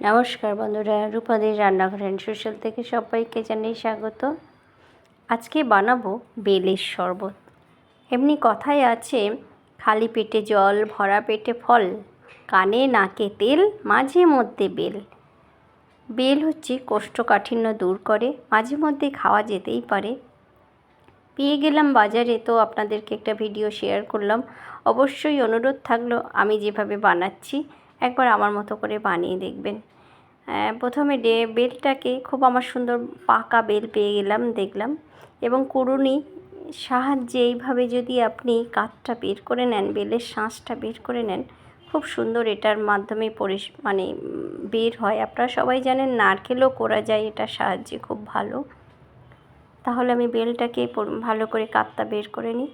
নমস্কার বন্ধুরা রূপাদের রান্নাঘর সোশ্যাল থেকে সবাইকে জানাই স্বাগত। আজকে বানাবো বেলের শরবত। এমনি কথায় আছে, খালি পেটে জল, ভরা পেটে ফল, কানে নাকে তেল, মাঝে মধ্যে বেল। বেল হচ্ছে কোষ্ঠকাঠিন্য দূর করে, মাঝে মধ্যে খাওয়া যেতেই পারে। পেয়ে গেলাম বাজারে তো আপনাদেরকে একটা ভিডিও শেয়ার করলাম। অবশ্যই অনুরোধ থাকল আমি যেভাবে বানাচ্ছি একবার আমার মতো করে বানিয়ে দেখবেন। প্রথমে ডে বেলটাকে খুব আমার সুন্দর পাকা বেল পেয়ে গেলাম, দেখলাম। এবং কুড়ুনি সাহায্যে এইভাবে যদি আপনি কাঠটা বের করে নেন, বেলের শাঁসটা বের করে নেন, খুব সুন্দর এটার মাধ্যমে পরিস মানে বের হয়। আপনারা সবাই জানেন নারকেলও করা যায় এটার সাহায্যে খুব ভালো। তাহলে আমি বেলটাকে ভালো করে কাতটা বের করে নিই।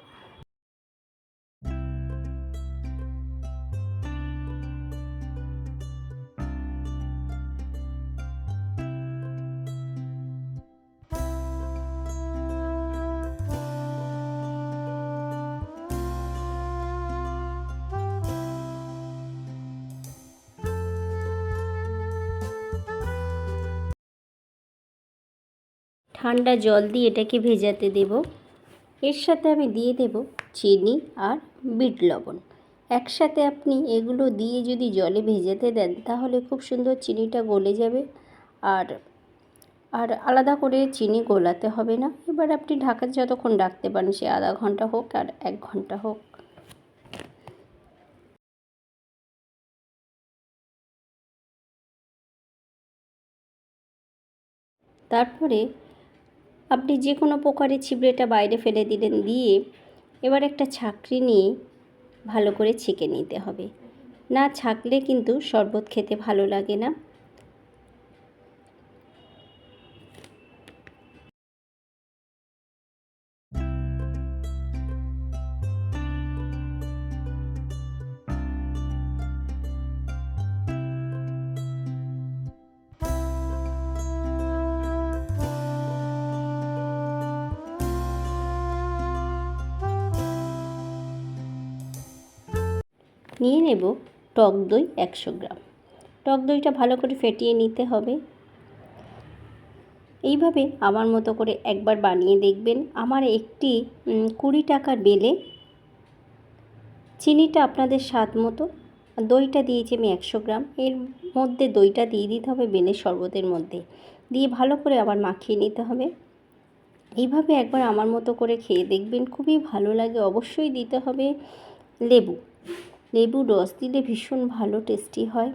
ঠান্ডা জল দিয়ে এটাকে ভেজাতে দেব। এর সাথে আমি দিয়ে দেব চিনি আর বিট লবণ। একসাথে আপনি এগুলো দিয়ে যদি জলে ভেজাতে দেন, তাহলে খুব সুন্দর চিনিটা গলে যাবে। আর আর আলাদা করে চিনি গোলাতে হবে না। এবার আপনি ঢাকা যতক্ষণ রাখতে পারেন, সে আধা ঘণ্টা হোক আর এক ঘণ্টা হোক। তারপরে আপনি যে কোনো প্রকারে ছিবড়েটা বাইরে ফেলে দিলেন দিয়ে এবার একটা ছাকরি নিয়ে ভালো করে ছেঁকে নিতে হবে। না ছাকলে কিন্তু শরবত খেতে ভালো লাগে না। নিয়ে নেব টক দই একশো গ্রাম। টক দইটা ভালো করে ফেটিয়ে নিতে হবে। এইভাবে আমার মতো করে একবার বানিয়ে দেখবেন। আমার একটি কুড়ি টাকার বেলে চিনিটা আপনাদের স্বাদ মতো দইটা দিয়েছি আমি একশো গ্রাম। এর মধ্যে দইটা দিয়ে দিতে হবে বেলের শরবতের মধ্যে। দিয়ে ভালো করে আবার মাখিয়ে নিতে হবে। এইভাবে একবার আমার মতো করে খেয়ে দেখবেন। খুবই ভালো লাগে। অবশ্যই দিতে হবে লেবু। লেবু রস দিলে ভীষণ ভালো টেস্টি হয়।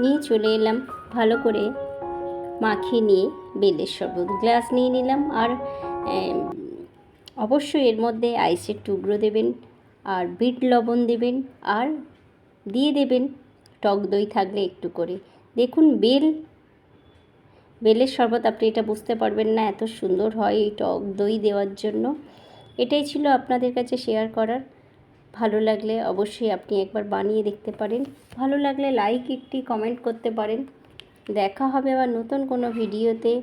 নিয়ে চলে এলাম ভালো করে মাখিয়ে নিয়ে বেলের শরবত গ্লাস নিয়ে নিলাম। আর অবশ্যই এর মধ্যে আইসের টুকরো দেবেন। আর বিট লবণ দেবেন আর দিয়ে দেবেন টক দই থাকলে একটু করে। দেখুন বেল, বেলের শরবত আপনি এটা বুঝতে পারবেন না এত সুন্দর হয় এই টক দই দেওয়ার জন্য। এটাই ছিল আপনাদের কাছে শেয়ার করার। ভালো লাগলে অবশ্যই আপনি একবার বানিয়ে দেখতে পারেন। ভালো লাগলে লাইক একটি কমেন্ট করতে পারেন। দেখা হবে আবার নতুন কোনো ভিডিওতে।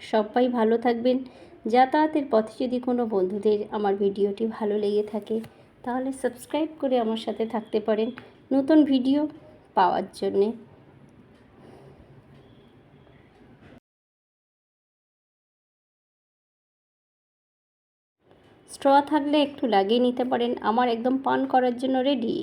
সবাই ভালো থাকবেন। যাতায়াতের পথে যদি কোনো বন্ধুদের আমার ভিডিওটি ভালো লেগে থাকে, তাহলে সাবস্ক্রাইব করে আমার সাথে থাকতে পারেন নতুন ভিডিও পাওয়ার জন্যে। স্ট্র থাকলে একটু লাগিয়ে নিতে পারেন, আমার একদম পান করার জন্য রেডি